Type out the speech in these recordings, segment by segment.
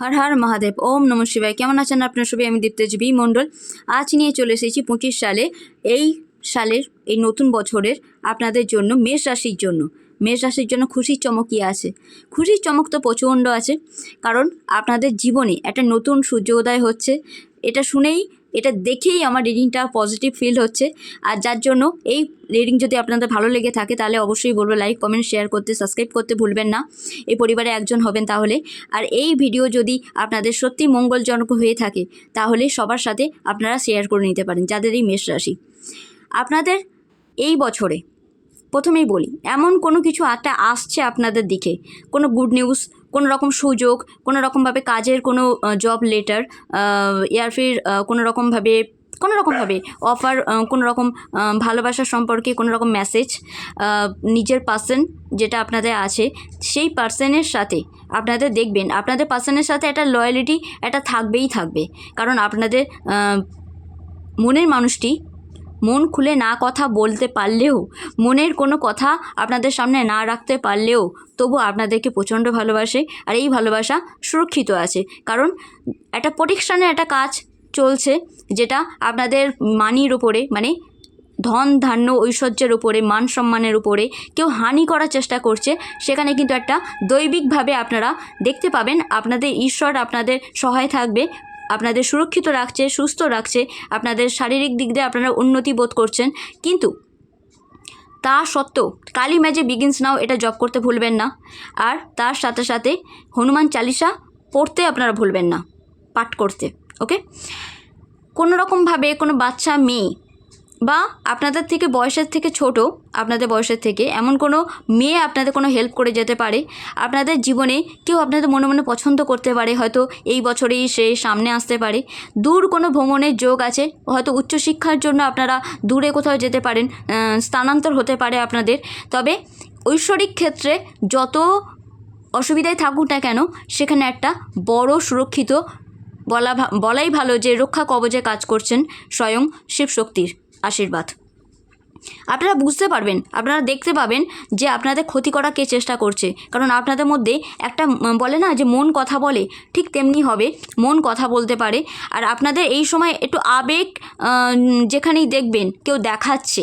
হর হর মহাদেব, ওম নম শিবায়। কেমন আছেন আপনার সবাই? আমি দীপ্তজীবী মণ্ডল। আজ নিয়ে চলে এসেছি পঁচিশ সালে। এই সালের, এই নতুন বছরের আপনাদের জন্য মেষ রাশির জন্য। মেষ রাশির জন্য খুশির চমক আছে? খুশির চমক তো প্রচণ্ড আছে। কারণ আপনাদের জীবনে একটা নতুন সূর্যোদয় হচ্ছে। এটা শুনেই এটা দেখেই আমার রিডিংটা পজিটিভ ফিল হচ্ছে। আর যার জন্য এই রিডিং যদি আপনাদের ভালো লেগে থাকে, তাহলে অবশ্যই বলব লাইক কমেন্ট শেয়ার করতে সাবস্ক্রাইব করতে ভুলবেন না। এই পরিবারে একজন হবেন তাহলে। আর এই ভিডিও যদি আপনাদের সত্যি মঙ্গলজনক হয়ে থাকে, তাহলে সবার সাথে আপনারা শেয়ার করে নিতে পারেন, যাদের এই মেষ রাশি। আপনাদের এই বছরে প্রথমেই বলি, এমন কোনো কিছু একটা আসছে আপনাদের দিকে, কোনো গুড নিউজ কোনো রকম সুযোগ কোনো রকমভাবে কাজের কোনো জব লেটার ইয়ার ফির আহ, কোনো রকমভাবে কোনো রকমভাবে অফার কোনো রকম ভালোবাসা সম্পর্কে কোনো রকম মেসেজ নিজের পার্সন যেটা আপনাদের আছে সেই পার্সনের সাথে আপনাদের দেখবেন। আপনাদের পার্সনের সাথে একটা লয়ালিটি একটা থাকবেই থাকবে। কারণ আপনাদের মনের মানুষটি মন খুলে না কথা বলতে পারলেও, মনের কোনো কথা আপনাদের সামনে না রাখতে পারলেও, তবু আপনাদেরকে প্রচণ্ড ভালোবাসে আর এই ভালোবাসা সুরক্ষিত আছে। কারণ একটা প্রোটেকশানের একটা কাজ চলছে যেটা আপনাদের মানির ওপরে মানে ধন, ধান্য, ঐশ্বর্যের উপরে, মান সম্মানের উপরে কেউ হানি করার চেষ্টা করছে, সেখানে কিন্তু একটা দৈবিকভাবে আপনারা দেখতে পাবেন, আপনাদের ঈশ্বর আপনাদের সহায় থাকবে আপনাদের সুরক্ষিত রাখছে, সুস্থ রাখছে, আপনাদের শারীরিক দিক দিয়ে আপনারা উন্নতি বোধ করছেন। কিন্তু তা সত্ত্বেও কালী ম্যাজে বিগিনস নাও, এটা জব করতে ভুলবেন না। আর তার সাথে সাথে হনুমান চালিসা পড়তে আপনারা ভুলবেন না, পাঠ করতে ওকে কোনো রকমভাবে কোনো বাচ্চা, মেয়ে বা আপনাদের থেকে বয়সের থেকে ছোট আপনাদের বয়সের থেকে এমন কোনো মেয়ে আপনাদের কোনো হেল্প করে যেতে পারে? আপনাদের জীবনে কেউ আপনাদের মনে মনে পছন্দ করতে পারে, হয়তো এই বছরেই সে সামনে আসতে পারে। দূর কোনো ভ্রমণের যোগ আছে? হয়তো উচ্চশিক্ষার জন্য আপনারা দূরে কোথাও যেতে পারেন স্থানান্তর হতে পারে আপনাদের। তবে ঐশ্বরিক ক্ষেত্রে যত অসুবিধায় থাকুক না কেন, সেখানে একটা বড় সুরক্ষিত বলা বলাই ভালো যে রক্ষা কবচে কাজ করছেন স্বয়ং শিবশক্তির। আশীর্বাদ। আপনারা বুঝতে পারবেন, আপনারা দেখতে পাবেন যে আপনাদের ক্ষতি করা কে চেষ্টা করছে। কারণ আপনাদের মধ্যে একটা বলে না যে মন কথা বলে, ঠিক তেমনি হবে, মন কথা বলতে পারে। আর আপনাদের এই সময় একটু আবেগ যেখানেই দেখবেন কেউ দেখাচ্ছে,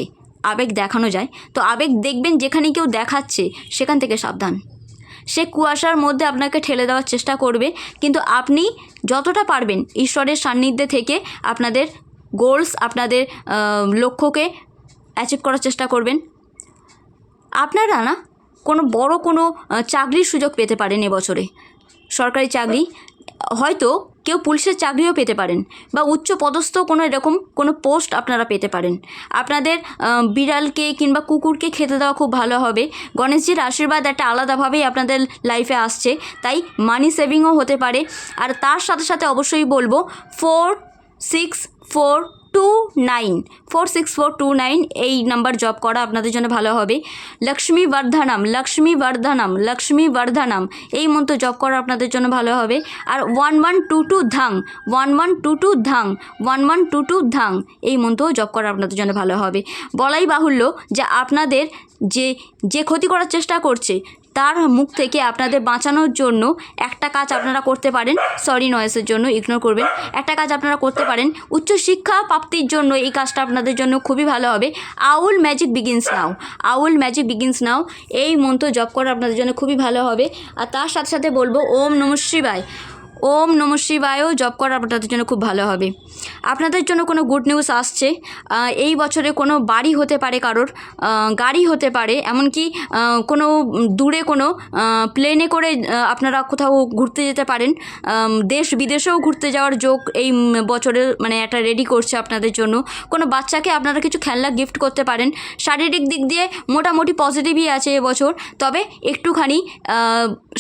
আবেগ দেখানো যায়, তো আবেগ দেখবেন যেখানে কেউ দেখাচ্ছে, সেখান থেকে সাবধান। সে কুয়াশার মধ্যে আপনাকে ঠেলে দেওয়ার চেষ্টা করবে, কিন্তু আপনি যতটা পারবেন ঈশ্বরের সান্নিধ্যে থেকে আপনাদের গোলস আপনাদের লক্ষ্যকে অ্যাচিভ করার চেষ্টা করবেন। আপনারা না কোনো বড় কোনো চাকরির সুযোগ পেতে পারেন এবছরে। সরকারি চাকরি, হয়তো কেউ পুলিশের চাকরিও পেতে পারেন বা উচ্চ পদস্থ কোনো এরকম কোনো পোস্ট আপনারা পেতে পারেন। আপনাদের বিড়ালকে কিংবা কুকুরকে খেতে দেওয়া খুব ভালো হবে। গণেশজির আশীর্বাদ একটা আলাদাভাবেই আপনাদের লাইফে আসছে। তাই মানি সেভিংও হতে পারে। আর তার সাথে সাথে অবশ্যই বলব four six four two nine four six four two nine এই নাম্বার জব করা আপনাদের জন্য ভালো হবে। লক্ষ্মী বর্ধনম লক্ষ্মী বর্ধনম লক্ষ্মী বর্ধনম এই মন্ত্র জব করা আপনাদের জন্য ভালো হবে। আর ওয়ান ওয়ান টু টু ধাং ওয়ান ওয়ান টু টু ধাং ওয়ান ওয়ান টু টু ধাং এই মন্ত্রও জব করা আপনাদের জন্য ভালো হবে। বলাই বাহুল্য যে আপনাদের যে যে ক্ষতি করার চেষ্টা করছে তার মুখ থেকে আপনাদের বাঁচানোর জন্য একটা কাজ আপনারা করতে পারেন। সরি নয়েসের জন্য ইগনোর করবেন। একটা কাজ আপনারা করতে পারেন। উচ্চশিক্ষা প্রাপ্তির জন্য এই কাজটা আপনাদের জন্য খুবই ভালো হবে। Owl magic begins now owl magic begins now এই মন্ত্র জপ করা আপনাদের জন্য খুবই ভালো হবে। আর তার সাথে সাথে বলব, ওম নম শিবায়। ওম নম শিবায়ও জব করা আপনাদের জন্য খুব ভালো হবে। আপনাদের জন্য কোনো গুড নিউজ আসছে। এই বছরে কোনো বাড়ি হতে পারে কারোর গাড়ি হতে পারে, এমনকি কোনো দূরে কোনো প্লেনে করে আপনারা কোথাও ঘুরতে যেতে পারেন। দেশ বিদেশেও ঘুরতে যাওয়ার যোগ এই বছরের মানে একটা রেডি করছে আপনাদের জন্য। কোনো বাচ্চাকে আপনারা কিছু খেলনা গিফট করতে পারেন। শারীরিক দিক দিয়ে মোটামুটি পজিটিভই আছে এবছর। তবে একটুখানি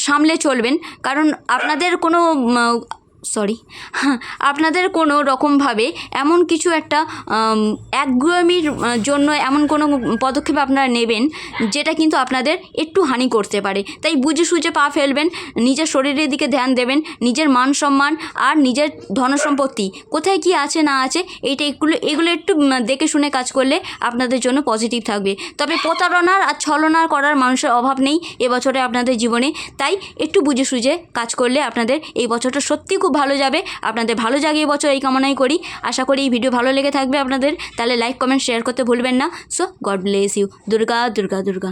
সামলে চলবেন। কারণ আপনাদের কোনো ಮಾ সরি আপনাদের কোনো রকমভাবে এমন কিছু একটা আম, জন্য এমন কোনো পদক্ষেপ আপনারা নেবেন যেটা কিন্তু আপনাদের একটু হানি করতে পারে। তাই বুঝে সুঝে পা ফেলবেন নিজের শরীরের দিকে ধ্যান দেবেন নিজের মান সম্মান আর নিজের ধনসম্পত্তি। কোথায় কি আছে না আছে এইটা এগুলো এগুলো একটু দেখে শুনে কাজ করলে আপনাদের জন্য পজিটিভ থাকবে। তবে প্রতারণার আর ছলনার করার মানুষের অভাব নেই এবছরে আপনাদের জীবনে। তাই একটু বুঝে সুঝে কাজ করলে আপনাদের এই বছরটা সত্যি খুব ভালো যাবে। আপনাদের ভালো জাগিয়ে এই বছর এই কামনাই করি। আশা করি এই ভিডিও ভালো লেগে থাকবে আপনাদের। তাহলে লাইক কমেন্ট শেয়ার করতে ভুলবেন না। So God bless you Durga Durga Durga.